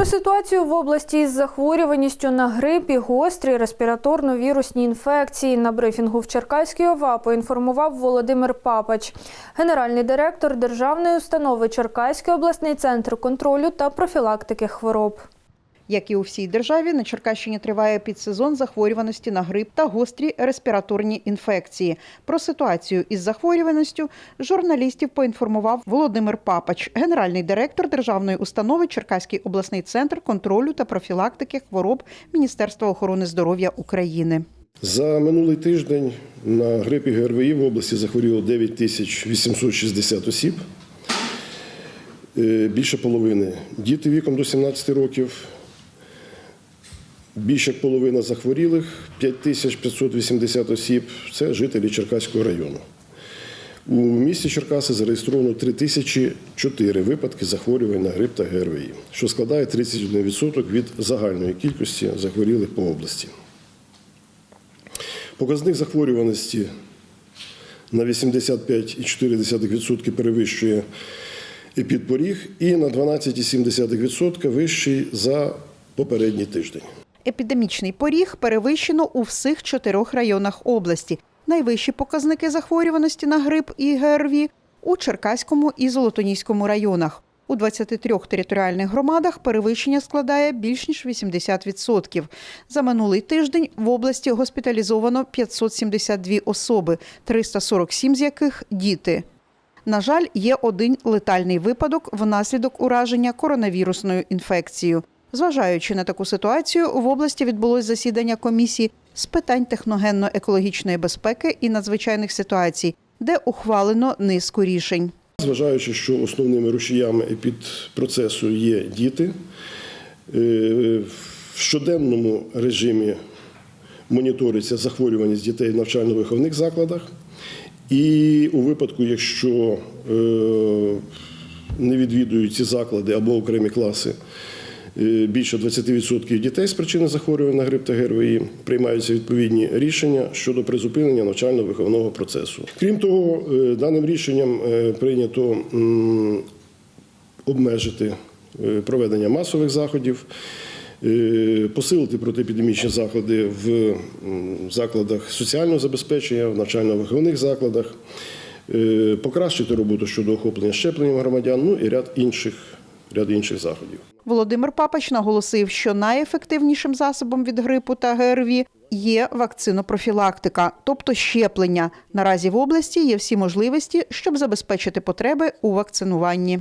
Про ситуацію в області із захворюваністю на грип і гострі респіраторно-вірусні інфекції на брифінгу в Черкаській ОВА поінформував Володимир Папач, генеральний директор державної установи Черкаський обласний центр контролю та профілактики хвороб. Як і у всій державі, на Черкащині триває підсезон захворюваності на грип та гострі респіраторні інфекції. Про ситуацію із захворюваністю журналістів поінформував Володимир Папач, генеральний директор державної установи Черкаський обласний центр контролю та профілактики хвороб Міністерства охорони здоров'я України. За минулий тиждень на грип і ГРВІ в області захворіло 9 тисяч 860 осіб. Е, Більше половини діти віком до 17 років. Більше половина захворілих 5580 осіб це жителі Черкаського району. У місті Черкаси зареєстровано 3004 випадки захворювань на грип та ГРВІ, що складає 31% від загальної кількості захворілих по області. Показник захворюваності на 85,4% перевищує епідпоріг і на 12,7% вищий за попередній тиждень. Епідемічний поріг перевищено у всіх чотирьох районах області. Найвищі показники захворюваності на грип і ГРВІ у Черкаському і Золотоніському районах. У 23 територіальних громадах перевищення складає більш ніж 80%. За минулий тиждень в області госпіталізовано 572 особи, 347 з яких діти. На жаль, є один летальний випадок внаслідок ураження коронавірусною інфекцією. Зважаючи на таку ситуацію, в області відбулось засідання комісії з питань техногенно-екологічної безпеки і надзвичайних ситуацій, де ухвалено низку рішень. Зважаючи, що основними рушіями епідпроцесу є діти, е, в щоденному режимі моніториться захворюваність дітей в навчально-виховних закладах. І у випадку, якщо е, не відвідують ці заклади або окремі класи більше 20% дітей з причини захворювання на грип та ГРВІ, приймаються відповідні рішення щодо призупинення навчально-виховного процесу. Крім того, е, даним рішенням е, прийнято обмежити е, проведення масових заходів. е, Посилити протиепідемічні заходи в закладах соціального забезпечення, в навчально-виховних закладах, е, покращити роботу щодо охоплення щепленням громадян, ну і ряд інших, ряд інших заходів. Володимир Папач наголосив, що найефективнішим засобом від грипу та ГРВІ є вакцинопрофілактика, тобто щеплення. Наразі в області є всі можливості, щоб забезпечити потреби у вакцинуванні.